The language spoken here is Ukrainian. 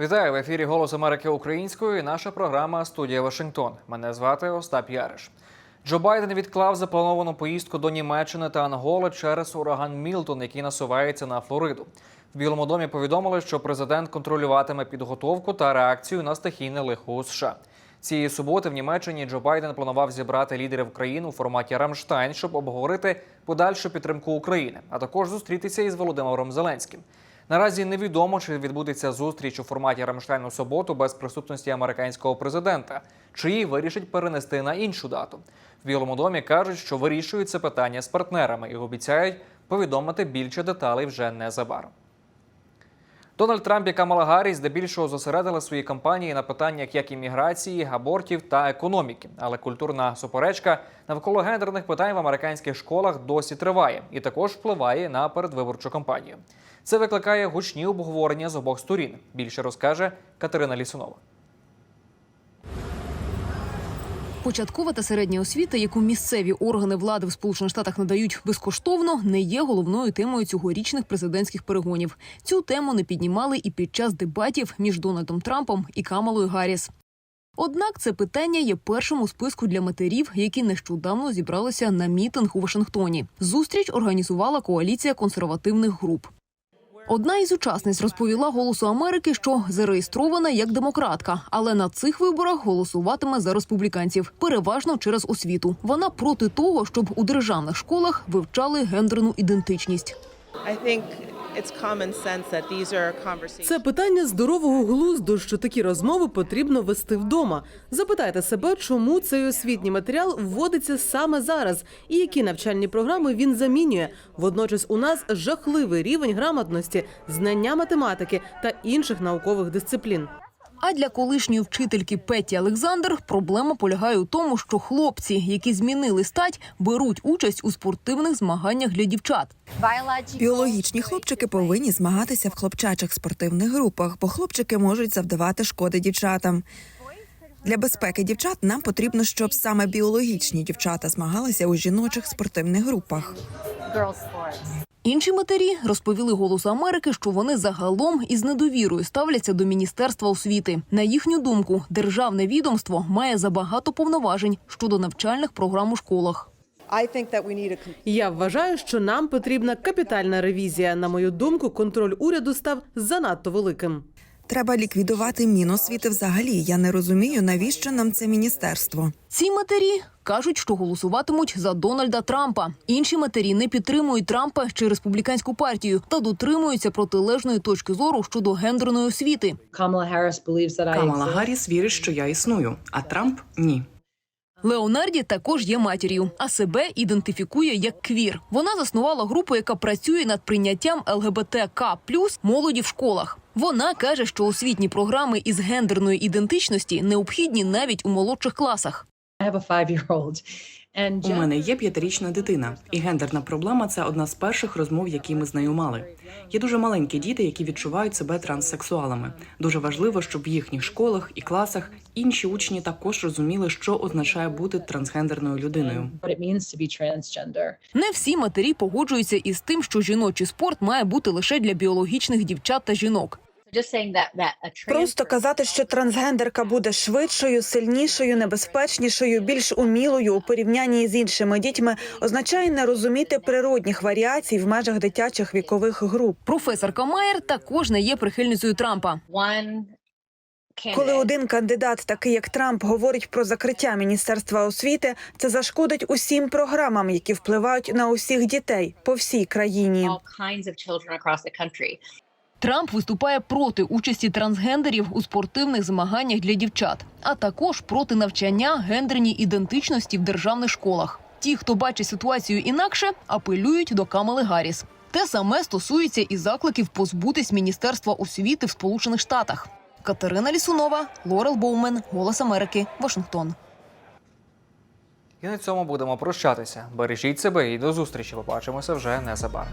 Вітаю в ефірі Голос Америки українською. Наша програма Студія Вашингтон. Мене звати Остап Яриш. Джо Байден відклав заплановану поїздку до Німеччини та Анголи через ураган Мілтон, який насувається на Флориду. В Білому домі повідомили, що президент контролюватиме підготовку та реакцію на стихійне лихо у США. Цієї суботи в Німеччині Джо Байден планував зібрати лідерів країн у форматі Рамштайн, щоб обговорити подальшу підтримку України, а також зустрітися із Володимиром Зеленським. Наразі невідомо, чи відбудеться зустріч у форматі Рамштайн у суботу без присутності американського президента, чи її вирішить перенести на іншу дату. В Білому домі кажуть, що вирішують це питання з партнерами і обіцяють повідомити більше деталей вже незабаром. Дональд Трамп і Камала Гарріс здебільшого зосередили свої кампанії на питаннях як імміграції, абортів та економіки. Але культурна суперечка навколо гендерних питань в американських школах досі триває і також впливає на передвиборчу кампанію. Це викликає гучні обговорення з обох сторін. Більше розкаже Катерина Лісунова. Початкова та середня освіта, яку місцеві органи влади в Сполучених Штатах надають безкоштовно, не є головною темою цьогорічних президентських перегонів. Цю тему не піднімали і під час дебатів між Дональдом Трампом і Камалою Гарріс. Однак це питання є першим у списку для матерів, які нещодавно зібралися на мітинг у Вашингтоні. Зустріч організувала коаліція консервативних груп. Одна із учасниць розповіла Голосу Америки, що зареєстрована як демократка, але на цих виборах голосуватиме за республіканців, переважно через освіту. Вона проти того, щоб у державних школах вивчали гендерну ідентичність. Це питання здорового глузду, що такі розмови потрібно вести вдома. Запитайте себе, чому цей освітній матеріал вводиться саме зараз, і які навчальні програми він замінює. Водночас у нас жахливий рівень грамотності, знання математики та інших наукових дисциплін. А для колишньої вчительки Петті Олександр проблема полягає у тому, що хлопці, які змінили стать, беруть участь у спортивних змаганнях для дівчат. Біологічні хлопчики повинні змагатися в хлопчачих спортивних групах, бо хлопчики можуть завдавати шкоди дівчатам. Для безпеки дівчат нам потрібно, щоб саме біологічні дівчата змагалися у жіночих спортивних групах. Інші матері розповіли голосу Америки, що вони загалом із недовірою ставляться до міністерства освіти. На їхню думку, державне відомство має забагато повноважень щодо навчальних програм у школах. Я вважаю, що нам потрібна капітальна ревізія. На мою думку, контроль уряду став занадто великим. Треба ліквідувати Міносвіти взагалі. Я не розумію, навіщо нам це міністерство. Ці матері кажуть, що голосуватимуть за Дональда Трампа. Інші матері не підтримують Трампа чи республіканську партію та дотримуються протилежної точки зору щодо гендерної освіти. Камала. Гарріс вірить, що я існую, а Трамп ні. Леонарді також є матір'ю, а себе ідентифікує як квір. Вона заснувала групу, яка працює над прийняттям ЛГБТК молоді в школах. Вона каже, що освітні програми із гендерної ідентичності необхідні навіть у молодших класах. У мене є п'ятирічна дитина, і гендерна проблема це одна з перших розмов, які ми з нею мали. Є дуже маленькі діти, які відчувають себе транссексуалами. Дуже важливо, щоб в їхніх школах і класах інші учні також розуміли, що означає бути трансгендерною людиною. Не всі матері погоджуються із тим, що жіночий спорт має бути лише для біологічних дівчат та жінок. Просто казати, що трансгендерка буде швидшою, сильнішою, небезпечнішою, більш умілою у порівнянні з іншими дітьми, означає не розуміти природних варіацій в межах дитячих вікових груп. Професорка Майер також не є прихильницею Трампа. Коли один кандидат, такий як Трамп, говорить про закриття міністерства освіти, це зашкодить усім програмам, які впливають на усіх дітей по всій країні. Трамп виступає проти участі трансгендерів у спортивних змаганнях для дівчат, а також проти навчання гендерній ідентичності в державних школах. Ті, хто бачить ситуацію інакше, апелюють до Камали Гарріс. Те саме стосується і закликів позбутись міністерства освіти в Сполучених Штатах. Катерина Лісунова, Лорел Боумен, Голос Америки, Вашингтон. І на цьому будемо прощатися. Бережіть себе і до зустрічі. Побачимося вже незабаром.